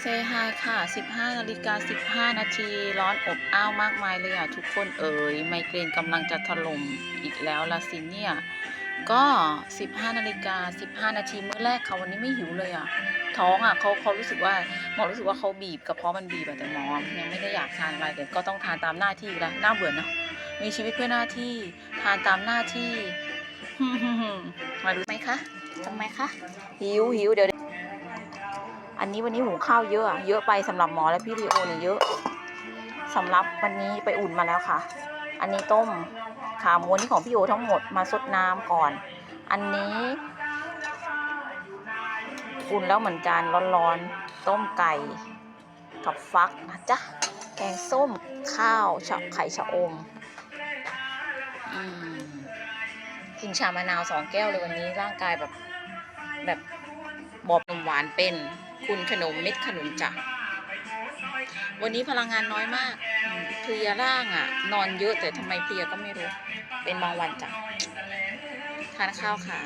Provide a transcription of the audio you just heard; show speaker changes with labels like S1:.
S1: เซฮายค่ะ 15นาฬิกา15 นาที ร้อนอบอ้าวมากมายเลยอะ ทุกคนเอ๋ย ไมเกรนกำลังจะถล่มอีกแล้วละสิเนี่ย ก็ 15นาฬิกา15 นาทีมื้อแรกค่ะวันนี้ไม่หิวเลยอะ ท้องอะเขาเขารู้สึกว่าหมอรู้สึกว่าเขาบีบกระเพาะมันบีบแต่หมอยังไม่ได้อยากทานอะไรแต่ก็ต้องทานตามหน้าที่แล้วน่าเบื่อเนอะมีชีวิตเพื่อหน้าที่ ทานตามหน้าที่ มาดูไหมคะทำไมคะ หิวหิวเดี๋ยว อันนี้วันนี้หุงข้าวเยอะ เยอะไปสำหรับหมอและพี่ลีโอเนี่ยเยอะสำหรับวันนี้ไปอุ่นมาแล้วค่ะ อันนี้ต้มขาหมูนี่ของพี่โอทั้งหมดมาซดน้ำก่อน อันนี้อุ่นแล้วเหมือนกันร้อนๆต้มไก่กับฟักนะจ๊ะแกงส้มข้าวชะไข่ชะอมอืมกินชามะนาวสองแก้วเลยวันนี้ร่างกายแบบแบบบอบนมหวานเป็น คุณขนมเม็ดขนุนจ้ะวันนี้พลังงานน้อยมากเพลียร่างอะ นอนเยอะแต่ทำไมเพลียก็ไม่รู้ เป็นบางวันจ้ะ ทานข้าวค่ะ